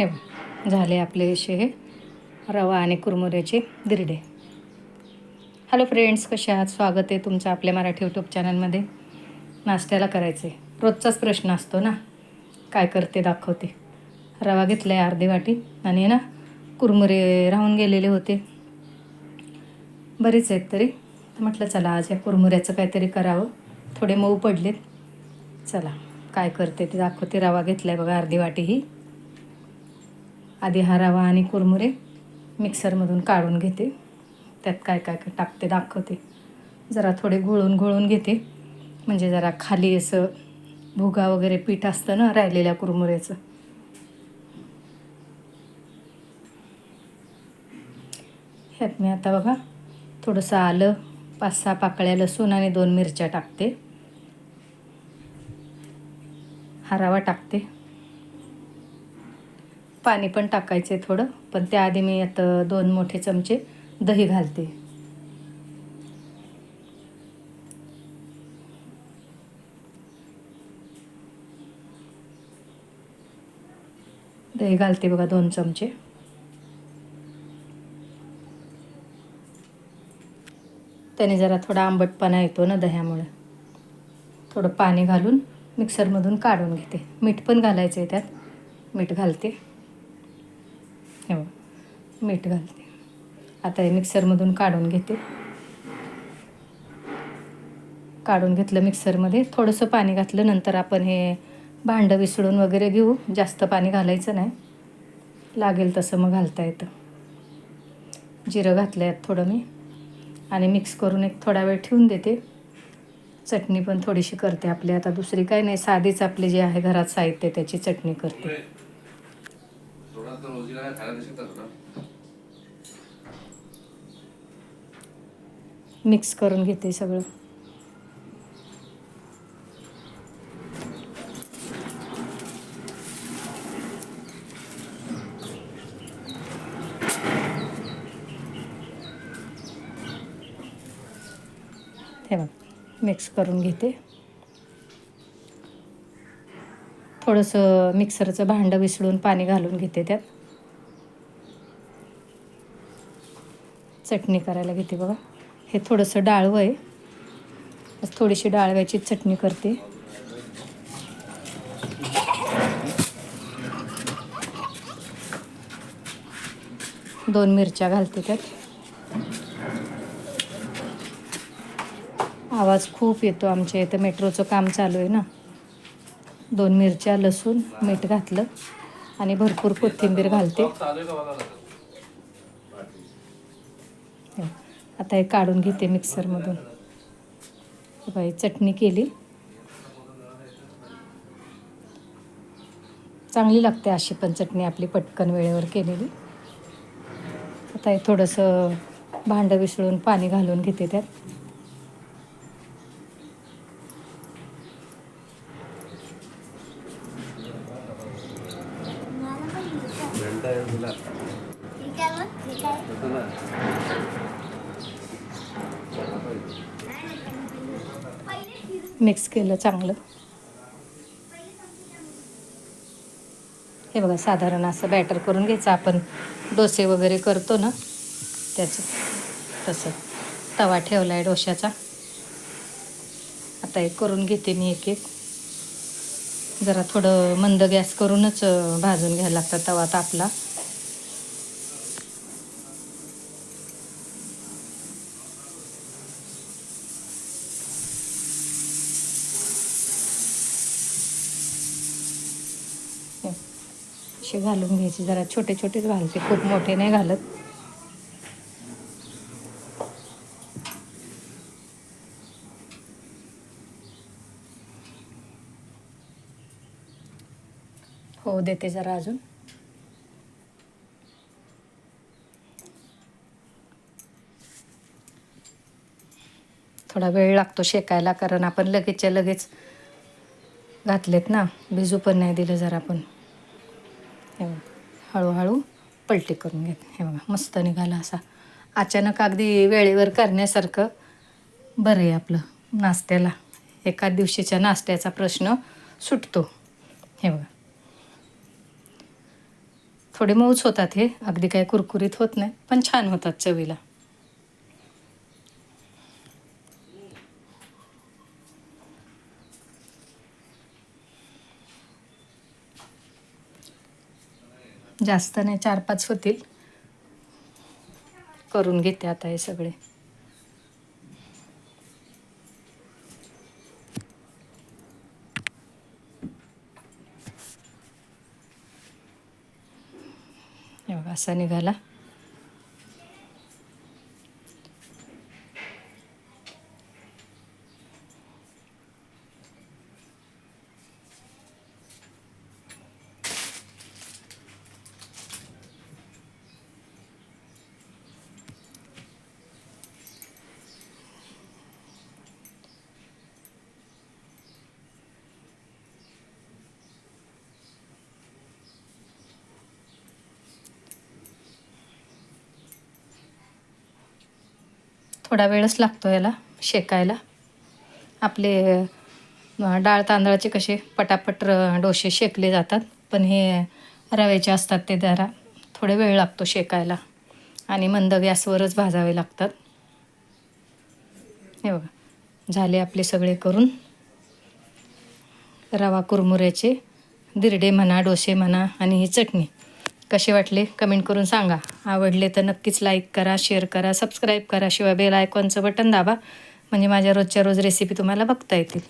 हे बघ, झाले आपले असे हे रवा आणि कुरमुऱ्याचे दिरडे हॅलो फ्रेंड्स कसे आहात? स्वागत आहे तुमचं आपल्या मराठी यूट्यूब चॅनलमध्ये नाश्त्याला करायचे रोजचाच प्रश्न असतो ना? काय करते दाखवते. रवा घेतला आहे अर्धी वाटी आणि ना कुरमुरे राहून गेलेले होते. बरेच आहेत तरी. म्हटलं चला आज या कुरमुऱ्याचं काहीतरी करावं. थोडे मऊ पडलेत. चला काय करते ते दाखवते. रवा घेतला आहे बघा अर्धी वाटी ही. आधी हा रवा आणि कुरमुरे मिक्सरमधून काढून घेते. त्यात काय काय काय टाकते दाखवते. जरा थोडे घोळून घोळून घेते. म्हणजे जरा खाली असं भुगा वगैरे पीठ असतं ना राहिलेल्या कुरमुऱ्याचं ह्यात मी आता बघा थोडंसं आलं पाच सहा पाकळ्या लसूण आणि दोन मिरच्या टाकते. हा रवा टाकते. पाणी पण टाकायचे थोडं पण त्याआधी मी आता दोन मोठे चमचे दही घालते. दही घालते बघा दोन चमचे. त्याने जरा थोडा आंबटपणा येतो ना दह्यामुळे. थोडं पाणी घालून मिक्सरमधून काढून घेते. मीठ पण घालायचं आहे त्यात. मीठ घालते. हे बघ, मीठ घालते. आता हे मिक्सरमधून काढून घेते. काढून घेतलं मिक्सरमध्ये. थोडंसं पाणी घातलं नंतर आपण हे भांडं विसळून वगैरे घेऊ. जास्त पाणी घालायचं नाही. लागेल तसं मग घालता येतं. जिरं घातलं आहे थोडं मी. आणि मिक्स करून एक थोडा वेळ ठेवून देते. चटणी पण थोडीशी करते आपली. आता दुसरी काय नाही. साधीच आपली जे आहे घरात साहित्य त्याची चटणी करते. थोडा रोजीला काय खायला देशील मिक्स करून घेते सगळं. हे बघ मिक्स करून घेते. थोडंसं मिक्सरचं भांडं विसळून पाणी घालून घेते त्यात. चटणी करायला घेते बघा. हे थोडंसं डाळवं आहे. थोडीशी डाळव्याची चटणी करते. दोन मिरच्या घालते त्यात. आवाज खूप येतो आमच्या इथं. मेट्रोचं काम चालू आहे ना. दोन मिरच्या लसूण मीठ घातलं आणि भरपूर कोथिंबीर घालते. आता हे काढून घेते मिक्सरमधून. बाई चटणी केली. चांगली लागते अशी पण चटणी आपली पटकन वेळेवर केलेली. आता हे थोडंसं भांडं विसळून पाणी घालून घेते त्यात घंटा आहे तुला. तसं नाही. मिक्स केलं चांगलं. हे बघा साधारण असं बॅटर करून घ्यायचं. आपण डोसे वगैरे करतो ना त्याचं तसं. तवा ठेवला आहे डोश्याचा. आता एक करून घेते मी एक एक. जरा थोडं मंद गॅस करूनच भाजून घ्यायला लागतं तवा तापला. असे घालून घ्यायचे जरा छोटे छोटेच घालते खूप मोठे नाही घालत. हो देते जरा अजून. थोडा वेळ लागतो शेकायला कारण आपण लगेचच्या लगेच घातलेत ना. भिजू पण नाही दिलं जरा आपण. हे बघा. हळूहळू पलटी करून घेते. हे बघा मस्त निघाला असा. अचानक अगदी वेळेवर करण्यासारखं बरं आहे आपलं नाश्त्याला. एका दिवशीच्या नाश्त्याचा प्रश्न सुटतो. हे बघा. थोडे मऊच होतात हे. अगदी काय कुरकुरीत होत नाही पण छान होतात चवीला. जास्त नाही चार पाच होतील. करून घेते आता हे सगळे. असा निघाला. थोडा वेळच लागतो याला शेकायला. आपले डाळ तांदळाचे कसे पटापट र- डोसे शेकले जातात पण हे रव्याचे असतात ते जरा थोडे वेळ लागतो शेकायला. आणि मंद गॅसवरच भाजावे लागतात. हे बघा झाले आपले सगळे करून. रवा कुरमुऱ्याचे दिरडे म्हणा डोसे म्हणा आणि ही चटणी. कसे वाटले कमेंट करून सांगा. आवडले तर नक्कीच लाईक करा शेअर करा सबस्क्राईब करा शिवाय बेल आयकॉनचं बटन दाबा. म्हणजे माझ्या रोजच्या रोज रेसिपी तुम्हाला बघता येतील.